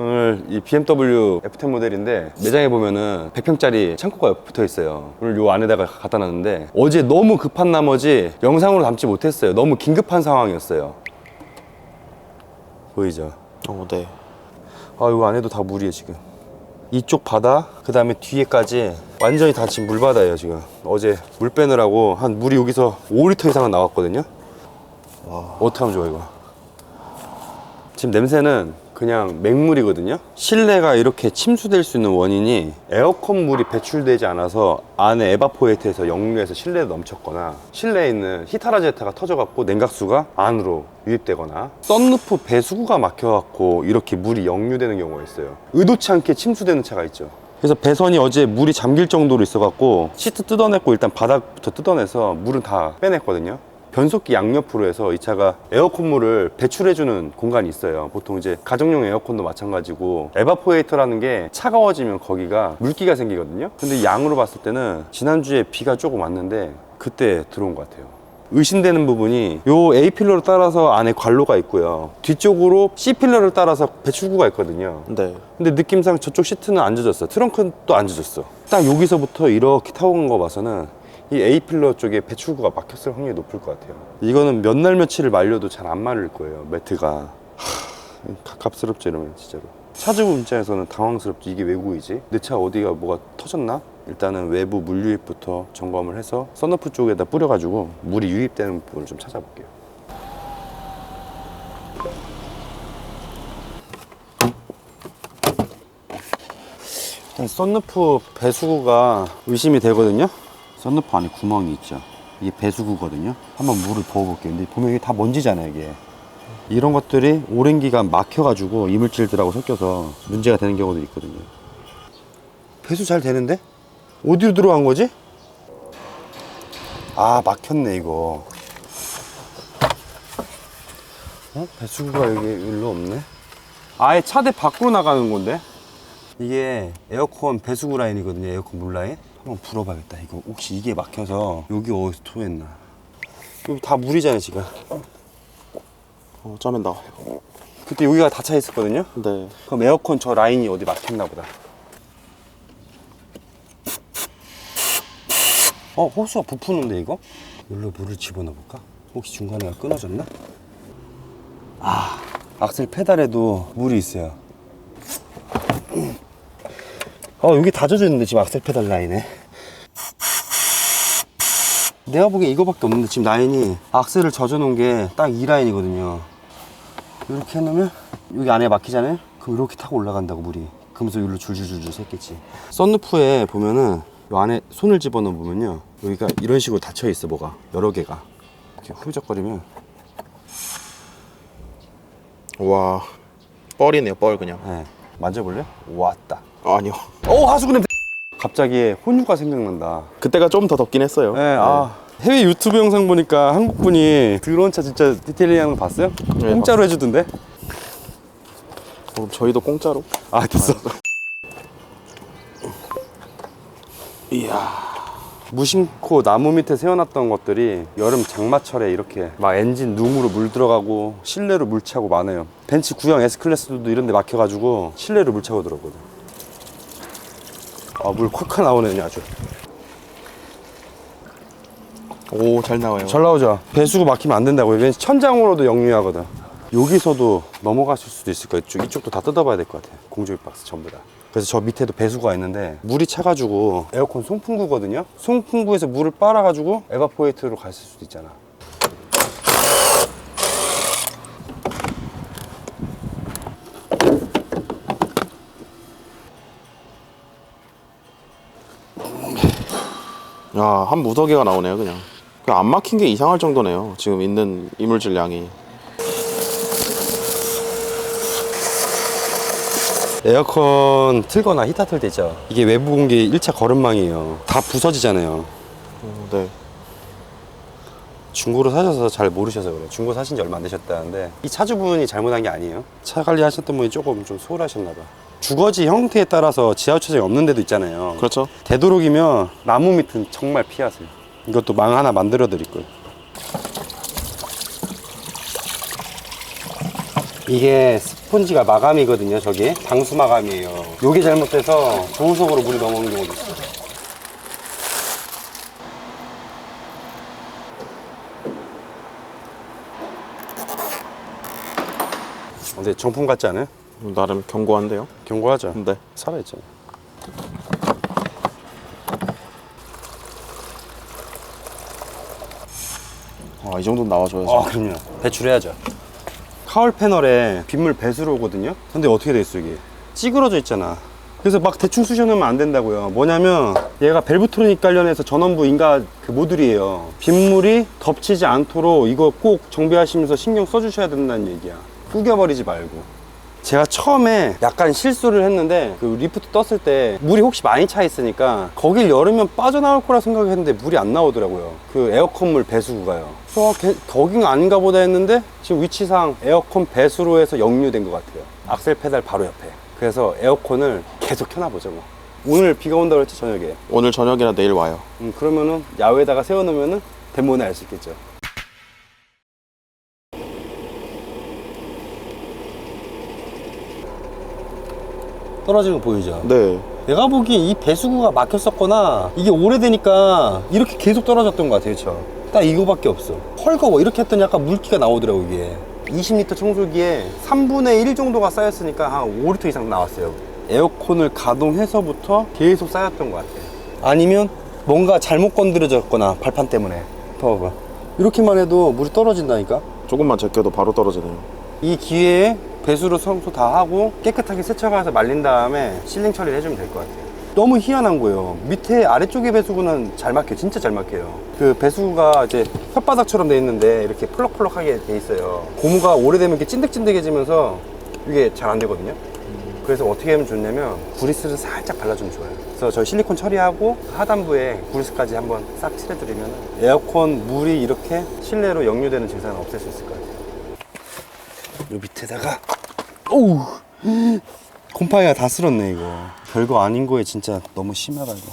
오늘 이 BMW F10 모델인데 매장에 보면은 100평짜리 창고가 붙어 있어요. 오늘 요 안에다가 갖다 놨는데 어제 너무 급한 나머지 영상으로 담지 못했어요. 너무 긴급한 상황이었어요. 보이죠? 어, 네. 아, 이거 안에도 다 물이에요, 지금. 이쪽 바다, 그 다음에 뒤에까지 완전히 다 지금 물바다예요, 지금. 어제 물 빼느라고 한 물이 여기서 5리터 이상은 나왔거든요. 와. 어떡하면 좋아, 이거. 지금 냄새는 그냥 맹물이거든요. 실내가 이렇게 침수될 수 있는 원인이 에어컨 물이 배출되지 않아서 안에 에바포에이트에서 역류해서 실내에 넘쳤거나 실내에 있는 히타라제타가 터져갖고 냉각수가 안으로 유입되거나 썬루프 배수구가 막혀갖고 이렇게 물이 역류되는 경우가 있어요. 의도치 않게 침수되는 차가 있죠. 그래서 배선이 어제 물이 잠길 정도로 있어갖고 시트 뜯어냈고 일단 바닥부터 뜯어내서 물은 다 빼냈거든요. 변속기 양옆으로 해서 이 차가 에어컨물을 배출해주는 공간이 있어요. 보통 이제 가정용 에어컨도 마찬가지고 에바포에이터라는 게 차가워지면 거기가 물기가 생기거든요. 근데 양으로 봤을 때는 지난주에 비가 조금 왔는데 그때 들어온 것 같아요. 의심되는 부분이 요 A 필러를 따라서 안에 관로가 있고요. 뒤쪽으로 C 필러를 따라서 배출구가 있거든요. 네. 근데 느낌상 저쪽 시트는 안 젖었어. 트렁크는 또 안 젖었어. 딱 여기서부터 이렇게 타고 간 거 봐서는 이 A 필러 쪽에 배출구가 막혔을 확률이 높을 것 같아요. 이거는 몇 날 며칠을 말려도 잘 안 마를 거예요. 매트가. 하, 가깝스럽죠 이러면 진짜로. 차주분 입장에서는 당황스럽죠. 이게 왜 구이지? 내 차 어디가 뭐가 터졌나? 일단은 외부 물 유입부터 점검을 해서 썬루프 쪽에다 뿌려가지고 물이 유입되는 부분을 좀 찾아볼게요. 썬루프 배수구가 의심이 되거든요. 썬루프 안에 구멍이 있죠. 이게 배수구거든요. 한번 물을 부어볼게요. 근데 보면 이게 다 먼지잖아요, 이게. 이런 것들이 오랜 기간 막혀가지고 이물질들하고 섞여서 문제가 되는 경우도 있거든요. 배수 잘 되는데? 어디로 들어간 거지? 아, 막혔네, 이거. 어? 배수구가 여기 일로 없네? 아예 차대 밖으로 나가는 건데? 이게 에어컨 배수구 라인이거든요. 에어컨 물 라인. 한번 불어봐야겠다. 이거 혹시 이게 막혀서 여기 어디서 토했나? 여기 다 물이잖아요, 지금. 어, 짜면 나와요. 그때 여기가 다 차 있었거든요. 네. 그럼 에어컨 저 라인이 어디 막혔나 보다. 어, 호수가 부푸는데 이거? 여기로 물을 집어넣어 볼까? 혹시 중간에 끊어졌나? 아, 악셀 페달에도 물이 있어요. 어, 여기 다 젖어 있는데 지금 악셀 페달 라인에. 내가 보기엔 이거밖에 없는데 지금 라인이 악셀을 젖어 놓은 게 딱 이 라인이거든요. 이렇게 해놓으면 여기 안에 막히잖아요? 그럼 이렇게 타고 올라간다고 물이 그러면서 여기로 줄줄줄줄 샜겠지 썬루프에 보면은 이 안에 손을 집어넣으면요 여기가 이런 식으로 닫혀 있어 뭐가 여러 개가 이렇게 흐적거리면 와. 뻘이네요, 뻘 그냥. 네. 만져볼래? 왔다 아니요. 오 하수구 냄새 갑자기 혼유가 생각난다 그때가 좀 더 덥긴 했어요. 네, 아 해외 유튜브 영상 보니까 한국 분이 드론 차 진짜 디테일링하는 거 봤어요? 네, 공짜로 해주던데? 그럼 저희도 공짜로. 아 됐어 이야. 무심코 나무 밑에 세워놨던 것들이 여름 장마철에 이렇게 막 엔진 룸으로 물 들어가고 실내로 물 차고 많아요. 벤츠 구형 S클래스도 이런 데 막혀가지고 실내로 물 차고 들어거든. 아, 물 콱콱 나오네, 아주. 오, 잘 나와요. 잘 나오죠? 배수구 막히면 안 된다고. 왜냐면 천장으로도 역류하거든. 여기서도 넘어가실 수도 있을 거예요. 이쪽, 이쪽도 다 뜯어봐야 될 것 같아요. 공조기 박스 전부 다. 그래서 저 밑에도 배수구가 있는데 물이 차가지고 에어컨 송풍구거든요. 송풍구에서 물을 빨아가지고 에바포에이트로 갔을 수도 있잖아. 야, 한 무더기가 나오네요, 그냥. 그냥 안 막힌 게 이상할 정도네요. 지금 있는 이물질 양이. 에어컨 틀거나 히터 틀 때 있죠. 이게 외부 공기 1차 거름망이에요. 다 부서지잖아요. 어, 네. 중고로 사셔서 잘 모르셔서 그래요. 중고 사신 지 얼마 안 되셨다는데 이 차주분이 잘못한 게 아니에요. 차 관리하셨던 분이 조금 좀 소홀하셨나 봐. 주거지 형태에 따라서 지하 주차장이 없는 데도 있잖아요. 그렇죠. 되도록이면 나무 밑은 정말 피하세요. 이것도 망 하나 만들어 드릴 거예요. 이게 스폰지가 마감이거든요, 저게. 방수 마감이에요. 요게 잘못돼서 보호석으로 물이 넘어오는 경우도 있어요. 근데 정품 같지 않아요? 나름 견고한데요. 경고하죠. 네. 살아있잖아요. 아, 이 정도는 나와줘야죠. 아, 그럼요. 배출해야죠. 카울 패널에 빗물 배수로 오거든요. 근데 어떻게 돼 있어, 이게? 찌그러져 있잖아. 그래서 막 대충 쑤셔넣으면 안 된다고요. 뭐냐면 얘가 밸브트로닉 관련해서 전원부 인가 그 모듈이에요. 빗물이 덮치지 않도록 이거 꼭 정비하시면서 신경 써주셔야 된다는 얘기야. 구겨버리지 말고. 제가 처음에 약간 실수를 했는데 그 리프트 떴을 때 물이 혹시 많이 차 있으니까 거길 열으면 빠져나올 거라 생각했는데 물이 안 나오더라고요. 그 에어컨 물 배수구가요. 그래서 아, 걔- 거긴 아닌가 보다 했는데 지금 위치상 에어컨 배수로 해서 역류된 것 같아요. 악셀 페달 바로 옆에. 그래서 에어컨을 계속 켜놔보죠 뭐. 오늘 비가 온다고 했지 저녁에? 오늘 저녁이나 내일 와요. 음, 그러면은 야외에다가 세워놓으면은 대문에 알수 있겠죠 떨어지는 거 보이죠? 네. 내가 보기에 이 배수구가 막혔었거나 이게 오래되니까 이렇게 계속 떨어졌던 것 같아요, 그쵸? 딱 이거밖에 없어. 헐거워. 이렇게 했더니 약간 물기가 나오더라고, 이게. 20리터 청소기에 3분의 1 정도가 쌓였으니까 한 5리터 이상 나왔어요. 에어컨을 가동해서부터 계속 쌓였던 것 같아요. 아니면 뭔가 잘못 건드려졌거나 발판 때문에. 봐봐. 이렇게만 해도 물이 떨어진다니까? 조금만 제껴도 바로 떨어지네요. 이 기회에 배수로 청소 다 하고 깨끗하게 세척해서 말린 다음에 실링 처리를 해주면 될 것 같아요. 너무 희한한 거예요. 밑에 아래쪽에 배수구는 잘 막혀요. 진짜 잘 막혀요. 그 배수구가 이제 혓바닥처럼 돼 있는데 이렇게 펄럭펄럭하게 돼 있어요. 고무가 오래되면 이렇게 찐득찐득해지면서 이게 잘 안 되거든요. 그래서 어떻게 하면 좋냐면 구리스를 살짝 발라주면 좋아요. 그래서 저 실리콘 처리하고 하단부에 구리스까지 한번 싹 칠해드리면 에어컨 물이 이렇게 실내로 역류되는 증상을 없앨 수 있을 것 같아요. 요 밑에다가. 오우. 곰팡이가 다 쓸었네 이거. 별거 아닌 거에 진짜 너무 심하다 이거.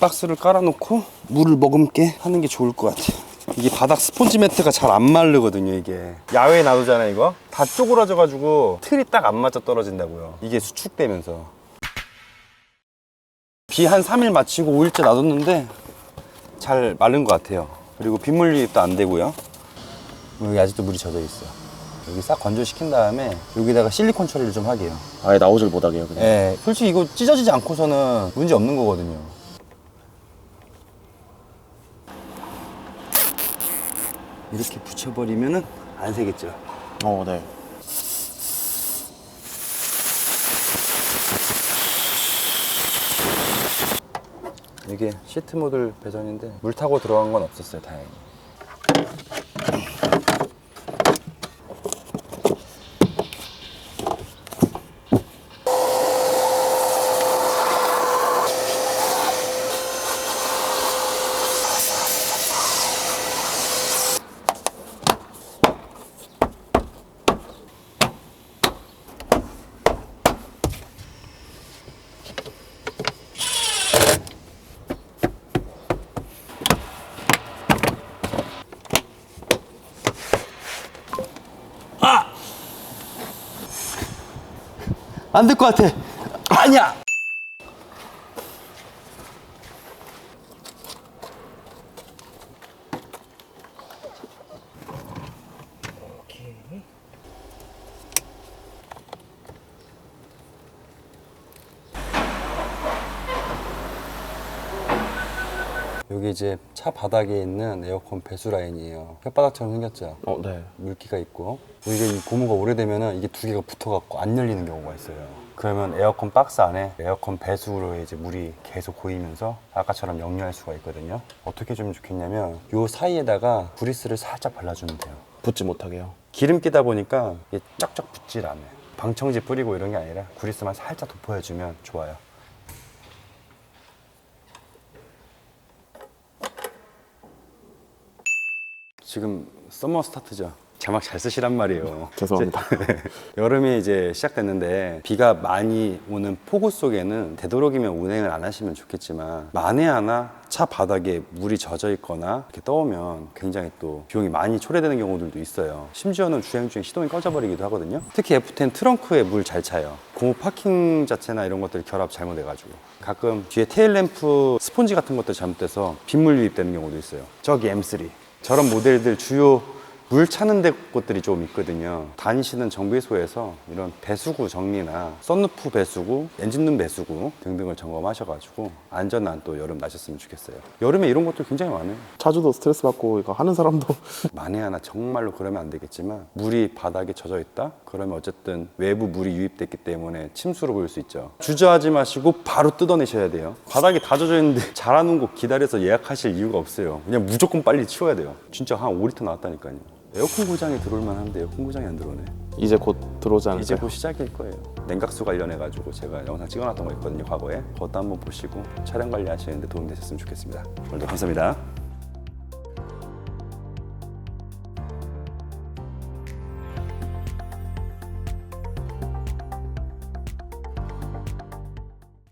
박스를 깔아놓고 물을 머금게 하는 게 좋을 것 같아요. 이게 바닥 스폰지 매트가 잘 안 마르거든요 이게. 야외에 놔두잖아요 이거? 다 쪼그라져 가지고 틀이 딱 안 맞아 떨어진다고요. 이게 수축되면서. 비 한 3일 마치고 5일째 놔뒀는데 잘 마른 것 같아요. 그리고 빗물 유입도 안 되고요. 여기 아직도 물이 젖어 있어 여기 싹 건조시킨 다음에 여기다가 실리콘 처리를 좀 하게요 아예 나오질 못하게 요, 그냥. 예, 솔직히 이거 찢어지지 않고서는 문제 없는 거거든요. 이렇게 붙여버리면은 안 새겠죠. 어, 네. 이게 시트 모듈 배선인데 물 타고 들어간 건 없었어요, 다행히. 안 될 것 같아. 아니야. 여기 이제 차 바닥에 있는 에어컨 배수 라인이에요. 혓바닥처럼 생겼죠? 어, 네. 물기가 있고 이게 이 고무가 오래되면은 이게 두 개가 붙어갖고 안 열리는 경우가 있어요. 그러면 에어컨 박스 안에 에어컨 배수로 이제 물이 계속 고이면서 아까처럼 역류할 수가 있거든요. 어떻게 좀 좋겠냐면 요 사이에다가 구리스를 살짝 발라주면 돼요. 붙지 못하게요. 기름 끼다 보니까 이게 쫙쫙 붙질 않아요. 방청지 뿌리고 이런 게 아니라 구리스만 살짝 덮어주면 좋아요. 지금 서머 스타트죠. 자막 잘 쓰시란 말이에요. 죄송합니다. 여름이 이제 시작됐는데 비가 많이 오는 폭우 속에는 되도록이면 운행을 안 하시면 좋겠지만 만에 하나 차 바닥에 물이 젖어 있거나 이렇게 떠오면 굉장히 또 비용이 많이 초래되는 경우들도 있어요. 심지어는 주행 중에 시동이 꺼져버리기도 하거든요. 특히 F10 트렁크에 물 잘 차요. 고무 파킹 자체나 이런 것들이 결합 잘못돼가지고 가끔 뒤에 테일 램프 스폰지 같은 것들 잘못돼서 빗물 유입되는 경우도 있어요. 저기 M3 저런 모델들 주요 물 차는 데 곳들이 좀 있거든요. 다니시는 정비소에서 이런 배수구 정리나 썬루프 배수구, 엔진룸 배수구 등등을 점검하셔가지고 안전한 또 여름 나셨으면 좋겠어요. 여름에 이런 것들 굉장히 많아요. 차주도 스트레스 받고 이거 하는 사람도 만에 하나 정말로 그러면 안 되겠지만 물이 바닥에 젖어 있다? 그러면 어쨌든 외부 물이 유입됐기 때문에 침수로 보일 수 있죠. 주저하지 마시고 바로 뜯어내셔야 돼요. 바닥이 다 젖어 있는데 잘하는 곳 기다려서 예약하실 이유가 없어요. 그냥 무조건 빨리 치워야 돼요. 진짜 한 5리터 나왔다니까요. 에어컨 고장이 들어올 만한데 에어컨 고장이 안 들어오네. 이제 곧 들어오지 않을까요? 이제 곧 시작일 거예요. 냉각수 관련해 가지고 제가 영상 찍어놨던 거 있거든요. 과거에 그것도 한번 보시고 차량 관리하시는데 도움 되셨으면 좋겠습니다. 오늘도 감사합니다.